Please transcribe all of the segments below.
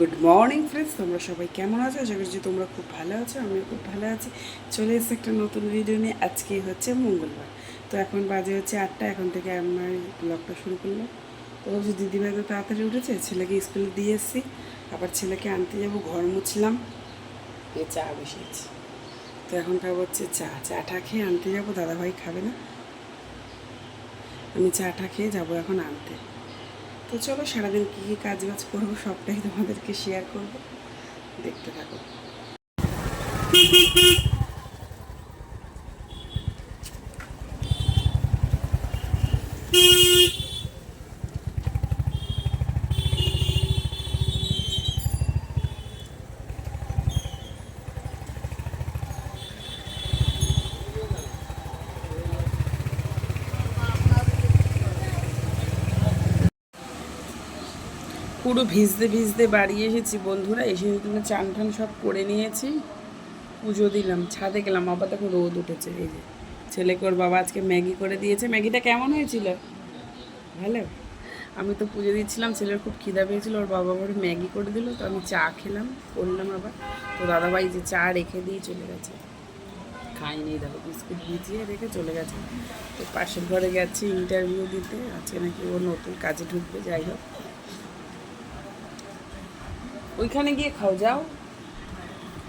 Good morning friends তোমরা সবাই কেমন আছো? আশা করছি তোমরা খুব ভালো আছো, আমিও খুব ভালো আছি। চলে এসেছে একটা নতুন ভিডিও নিয়ে। আজকে হচ্ছে মঙ্গলবার। তো এখন বাজে হচ্ছে আটটা। এখন থেকে আমার ব্লগটা শুরু করলাম। তো ভাবছি দিদিভাই তো তাড়াতাড়ি উঠেছে, ছেলেকে স্কুলে দিয়ে এসেছি। আবার ছেলেকে আনতে যাব, ঘর মুছলাম। এ চা বসিয়েছি। তো এখন খাব হচ্ছে চা। চাটা খেয়ে আনতে যাব, দাদাভাই খাবে না। আমি চাটা খেয়ে যাব এখন আনতে। তো চলো সারাদিন কী কী কাজ বাজ করব সবটাই তোমাদেরকে শেয়ার করব। দেখতে থাকো। পুরো ভিজতে ভিজতে বাড়ি এসেছি বন্ধুরা, এসে তুমি চান টান সব করে নিয়েছি। পুজো দিলাম, ছাদে গেলাম, আবার দেখো রোদ উঠেছে, এই যে ছেলেকে ওর বাবা আজকে ম্যাগি করে দিয়েছে। ম্যাগিটা কেমন হয়েছিল? ভালো? আমি তো পুজো দিচ্ছিলাম, ছেলের খুব খিদা পেয়েছিল, ওর বাবা আবার ম্যাগি করে দিল, তো আমি চা খেলাম, করলাম আবার। তো দাদাভাই যে চা রেখে দিয়ে চলে গেছে। খাইনি, দেখো বিস্কুট ভিজিয়ে রেখে চলে গেছে। তো পাশের ঘরে গেছি ইন্টারভিউ দিতে, আজকে নাকি ও নতুন কাজে ঢুকবে, যাই হোক। ওইখানে গিয়ে খাও, যাও।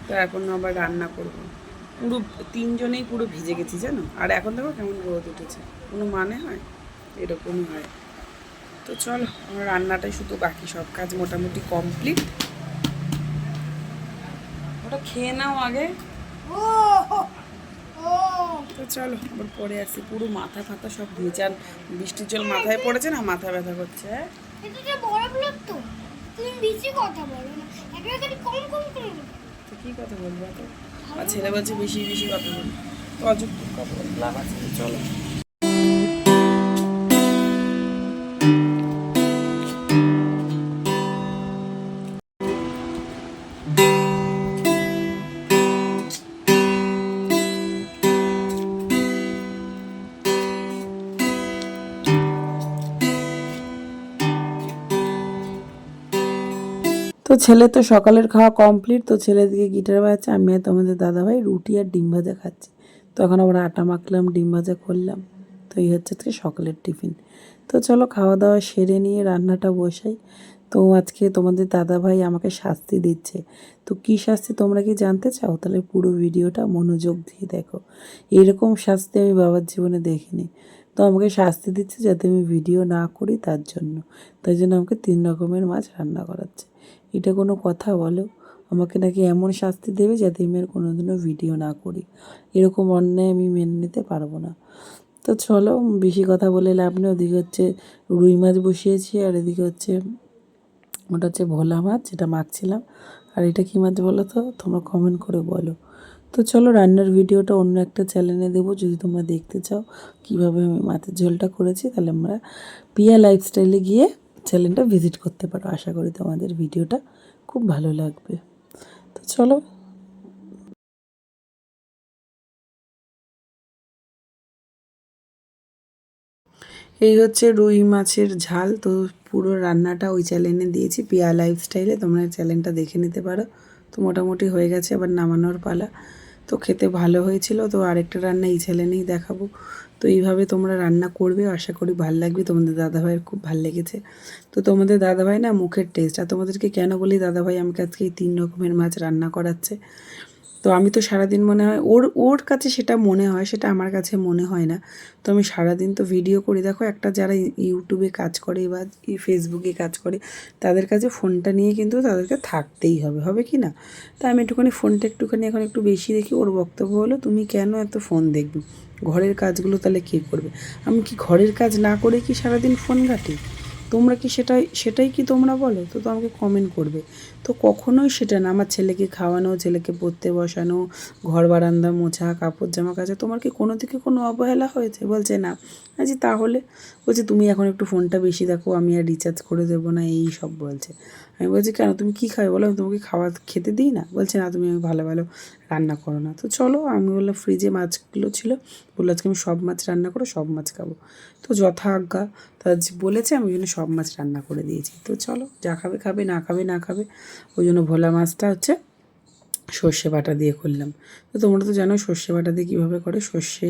তো এখন আবার রান্না করব। পুরো তিনজনেই পুরো ভিজে গেছি, জানো? আর এখন দেখো কেমন রোদ উঠেছে। কোনো মানে হয়? এরকমই হয়। তো চল, আমার রান্নাটাই শুধু বাকি, সব কাজ মোটামুটি কমপ্লিট। ওটা খেয়ে নাও আগে। তো চলো, আবার পরে আসি। পুরো মাথা ফাথা সব ভেজাল বৃষ্টির জল মাথায় পড়েছে না? মাথা ব্যথা করছে হ্যাঁ? তুমি বেশি কথা বলো কী কথা বলব আর ছেলে বলছে বেশি বেশি কথা বলি। তো অযুক্ত কথা বললাম আছে, চলো। তো ছেলে তো সকালের খাওয়া কমপ্লিট তো ছেলে দিকে গিটার বাজাচ্ছে আমি আর তোমাদের দাদাভাই রুটি আর ডিম ভাজা খাচ্ছি। তো এখন আবার আটা মাখলাম, ডিম ভাজা করলাম, তো এই হচ্ছে আজকে সকালের টিফিন। তো চলো খাওয়া দাওয়া সেরে নিয়ে রান্নাটা বসাই। তো আজকে তোমাদের দাদাভাই আমাকে শাস্তি দিচ্ছে। তো কী শাস্তি তোমরা কি জানতে চাও? তাহলে পুরো ভিডিওটা মনোযোগ দিয়ে দেখো। এরকম শাস্তি আমি বাবার জীবনে দেখিনি। তো আমাকে শাস্তি দিচ্ছে যাতে আমি ভিডিও না করি তার জন্য। তাই জন্য আমাকে তিন রকমের মাছ রান্না করাচ্ছে। এটা কোনো কথা বলো। আমাকে নাকি এমন শাস্তি দেবে যাতে আমি আর কোনোদিনও ভিডিও না করি। এরকম অন্যায় আমি মেনে নিতে পারব না। তো চলো, বেশি কথা বলে লাভ নেই। ওদিকে হচ্ছে রুই মাছ বসিয়েছি আর এদিকে হচ্ছে, ওটা হচ্ছে ভোলা মাছ যেটা মাখছিলাম। আর এটা কী মাছ বলো তো? তোমরা কমেন্ট করে বলো। তো চলো, রান্নার ভিডিওটা অন্য একটা চ্যানেলে দেবো। যদি তোমরা দেখতে চাও কীভাবে আমি মাছের ঝোলটা করেছি, তাহলে আমরা পিয়া লাইফস্টাইলে গিয়ে চ্যানেলটা ভিজিট করতে পারো। আশা করি তোমাদের ভিডিওটা খুব ভালো লাগবে। তো চলো। এই হচ্ছে রুই মাছের ঝাল। তো পুরো রান্নাটা ওই চ্যানেলে দিয়েছি। পিয়া লাইফস্টাইলে তোমরা চ্যানেলটা দেখে নিতে পারো। তো মোটামুটি হয়ে গেছে, আবার নামানোর পালা। তো খেতে ভালো হয়েছিল, তো আরেকটা রান্না এই ছেলে চ্যানেলেই দেখাবো। তো এইভাবে তোমরা রান্না করবে, আশা করি ভালো লাগবে। তোমাদের দাদাভাইয়ের খুব ভালো লেগেছে। তো তোমাদের দাদাভাই না মুখের টেস্ট আর তোমাদেরকে কেন বলি, দাদাভাই আমাকে আজকে এই তিন রকমের মাছ রান্না করাচ্ছে। তো আমি তো সারাদিন মনে হয়, ওর ওর কাছে সেটা মনে হয়, সেটা আমার কাছে মনে হয় না। তো আমি সারাদিন তো ভিডিও করি। দেখো, একটা যারা ইউটিউবে কাজ করে বা ফেসবুকে কাজ করে, তাদের কাছে ফোনটা নিয়ে কিন্তু তাদেরকে থাকতেই হবে। হবে কি না? তা আমি একটুখানি ফোনটা একটুখানি এখন একটু বেশি দেখি। ওর বক্তব্য হলো, তুমি কেন এত ফোন দেখবে? ঘরের কাজগুলো তাহলে কে করবে? আমি কি ঘরের কাজ না করে কি সারাদিন ফোন ঘাঁটি? তোমরা কি সেটাই সেটাই কি তোমরা বলো? তো তো আমাকে কমেন্ট করবে। তো কখনোই সেটা না। আমার ছেলেকে খাওয়ানো, ছেলেকে পড়তে বসানো, ঘর বারান্দা মোছা, কাপড় জামা কাচা, তোমার কি কোনো দিকে কোনো অবহেলা হয়েছে? বলছে, না। আচ্ছা তাহলে? বলছে, তুমি এখন একটু ফোনটা বেশি দেখো, আমি আর রিচার্জ করে দেবো না। এই সব বলছে। আমি বলছি, কেন? তুমি কী খাবে? বলো, আমি তোমাকে খাওয়া খেতে দিই না? বলছে, না, তুমি আমি ভালো ভালো রান্না করো না। তো চলো, আমি বললাম ফ্রিজে মাছগুলো ছিল। বলল, আজকে আমি সব মাছ রান্না করো, সব মাছ খাব। তো যথা আজ্ঞা, তা বলেছে, আমি ওই জন্য সব মাছ রান্না করে দিয়েছি। তো চলো, যা খাবে খাবে, না খাবে না খাবে। ওই জন্য ভোলা মাছটা হচ্ছে সর্ষে বাটা দিয়ে করলাম। তো তোমরা তো জানো সর্ষে বাটা দিয়ে কীভাবে করে? সর্ষে,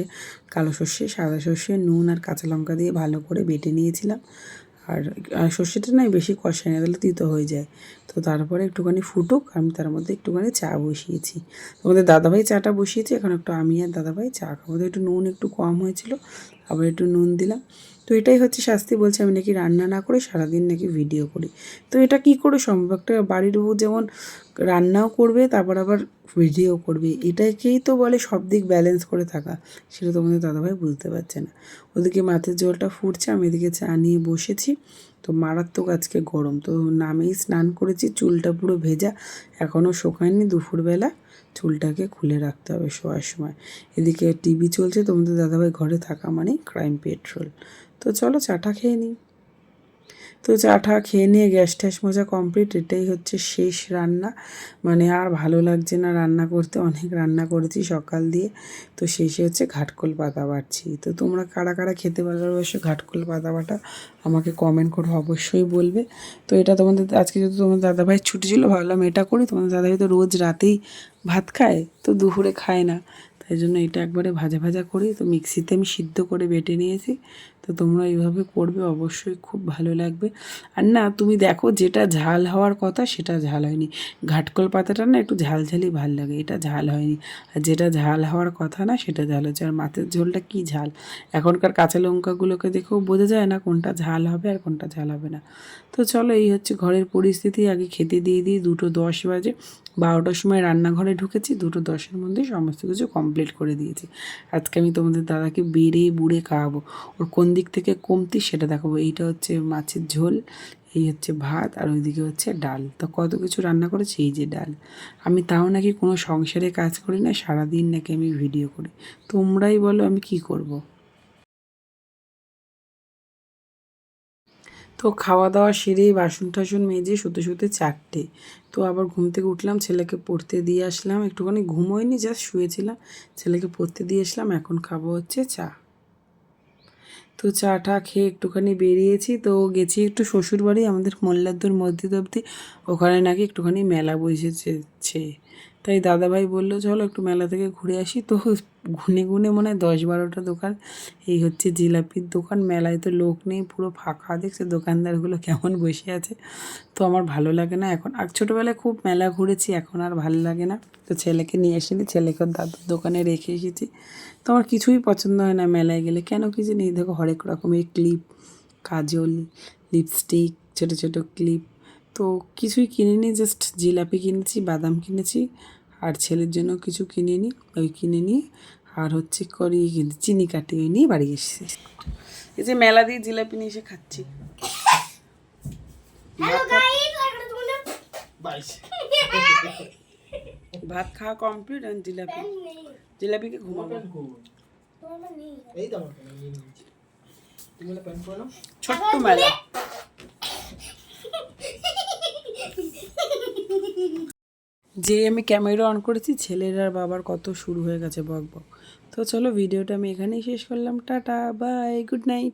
কালো সর্ষে, সাদা সর্ষে, নুন আর কাঁচা লঙ্কা দিয়ে ভালো করে বেটে নিয়েছিলাম। আর সর্ষেটা নয় বেশি কষায় না, তাহলে তিতো হয়ে যায়। তো তারপরে একটুখানি ফুটুক, আমি তার মধ্যে একটুখানি চা বসিয়েছি। তোমাদের দাদাভাই চাটা বসিয়েছি, এখন একটু আমি আর দাদাভাই চা খাব। তো একটু নুন একটু কম হয়েছিল, আবার একটু নুন দিলাম। তো এটাই হচ্ছে শাস্তি বলছে, আমি নাকি রান্না না করে সারাদিন নাকি ভিডিও করি। তো এটা কি করে সম্ভব? একটা বাড়ির বউ যেমন রান্নাও করবে, তারপর আবার ভিডিও করবে। এটাকেই তো বলে সব দিক ব্যালেন্স করে থাকা। সেটা তোমাদের দাদাভাই বুঝতে পারছে না। ওদিকে মাছের জলটা ফুটছে, আমি এদিকে চা নিয়ে বসেছি। তো মারাত্মক আজকে গরম। তো নামেই স্নান করেছি, চুলটা পুরো ভেজা এখনও শোকায়নি দুপুরবেলা। চুলটাকে খুলে রাখতে হবে শোয়ার সময়। এদিকে টিভি চলছে, তোমাদের দাদাভাই ঘরে থাকা মানে ক্রাইম পেট্রোল তো চলো চাটা খেয়ে নিই। তো চাটা খেয়ে নিয়ে গ্যাস ট্যাস মোজা কমপ্লিট এটাই হচ্ছে শেষ রান্না। মানে আর ভালো লাগছে না রান্না করতে, অনেক রান্না করেছি সকাল দিয়ে। তো শেষে হচ্ছে ঘাটকোল পাতা বাটছি। তো তোমরা কারা কারা খেতে ভালোবাসো ঘাটকোল পাতা বাটা, আমাকে কমেন্ট করে অবশ্যই বলবে। তো এটা তোমাদের, আজকে যদি তোমাদের দাদাভাইয়ের ছুটি ছিল, ভাবলাম এটা করি। তোমাদের দাদাভাই তো রোজ রাতেই ভাত খায়, তো দুপুরে খায় না। তাই জন্য এটা একবারে ভাজা ভাজা করি। তো মিক্সিতে আমি সিদ্ধ করে বেটে নিয়েছি। তো তোমরা এইভাবে করবে, অবশ্যই খুব ভালো লাগবে। আর না, তুমি দেখো যেটা ঝাল হওয়ার কথা সেটা ঝাল হয়নি। ঘাটকল পাতাটা না একটু ঝালঝালি ভালো লাগে, এটা ঝাল হয়নি। আর যেটা ঝাল হওয়ার কথা না সেটা ঝাল হচ্ছে। আর মাছের ঝোলটা কি ঝাল? এখনকার কাঁচা লঙ্কাগুলোকে দেখেও বোঝা যায় না কোনটা ঝাল হবে আর কোনটা ঝাল হবে না। তো চলো, এই হচ্ছে ঘরের পরিস্থিতি। আগে খেতে দিয়ে দিই, দুটো দশ বাজে। বারোটার সময় রান্নাঘরে ঢুকেছি, দুটো দশের মধ্যে সমস্ত কিছু কমপ্লিট করে দিয়েছি। আজকে আমি তোমাদের দাদাকে বেড়ে বুড়ে খাওয়াবো। ওর কোন দিক থেকে কমতি সেটা দেখাবো। এইটা হচ্ছে মাছের ঝোল, এই হচ্ছে ভাত, আর ওইদিকে হচ্ছে ডাল। তো কত কিছু রান্না করেছি? এই যে ডাল। আমি তাও নাকি কোনো সংসারে কাজ করি না, সারাদিন নাকি আমি ভিডিও করি। তোমরাই বলো আমি কি করব। তো খাওয়া দাওয়া সেরে বাসন টাসন মেজে শুতে শুতে চারটে। তো আবার ঘুম থেকে উঠলাম, ছেলেকে পড়তে দিয়ে আসলাম। একটুখানি ঘুমোয়নি জাস্ট শুয়েছিলাম। ছেলেকে পড়তে দিয়ে আসলাম, এখন খাব হচ্ছে চা। তো চা টা খেয়ে একটুখানি বেরিয়েছি। তো গেছি একটু শ্বশুরবাড়ি, আমাদের মোল্লাদ্দুর মসজিদ অবধি ওখানে নাকি একটুখানি মেলা বসেছে। তাই দাদাভাই বলল, চলো একটু মেলা থেকে ঘুরে আসি। তো গুনে গুনে মনে হয় দশ বারোটা দোকান, এই হচ্ছে জিলাপির দোকান। মেলায় তো লোক নেই, পুরো ফাঁকা। দেখছে দোকানদারগুলো কেমন বসে আছে। তো আমার ভালো লাগে না এখন। আর ছোটোবেলায় খুব মেলা ঘুরেছি, এখন আর ভালো লাগে না। তো ছেলেকে নিয়ে এসেছি ছেলেকে দাদুর দোকানে রেখে এসেছি। তো আমার কিছুই পছন্দ হয় না মেলায় গেলে। কেন কি জানি দেখো হরেক রকমের ক্লিপ, কাজল, লিপস্টিক, ছোটো ছোটো ক্লিপ তো কিছুই কিনিনি জাস্ট জিলাপি কিনেছি বাদাম কিনেছি আর ছেলের জন্য কিছু কিনিনি ওই কিনে নিয়ে আর হচ্ছে করি চিনি কাটি ওই নিয়ে বাড়ি এসেছি। এই যে মেলা দিয়ে জিলাপি নিয়ে এসে খাচ্ছি। হ্যালো গাইস ভাত খাওয়া কমপ্লিট আর জিলাপি। নেই জিলাপিকে ঘুমাবো তোমার নেই এই তো আমার প্যান্ট নিয়ে নিয়েছি তুমি বলে প্যান্ট পরো ছোট্ট মেলা যে আমি ক্যামেরা অন করেছি, ছেলের আর বাবার কত শুরু হয়ে গেছে বক বক। তো চলো, ভিডিওটা আমি এখানেই শেষ করলাম। Tata, bye, good night.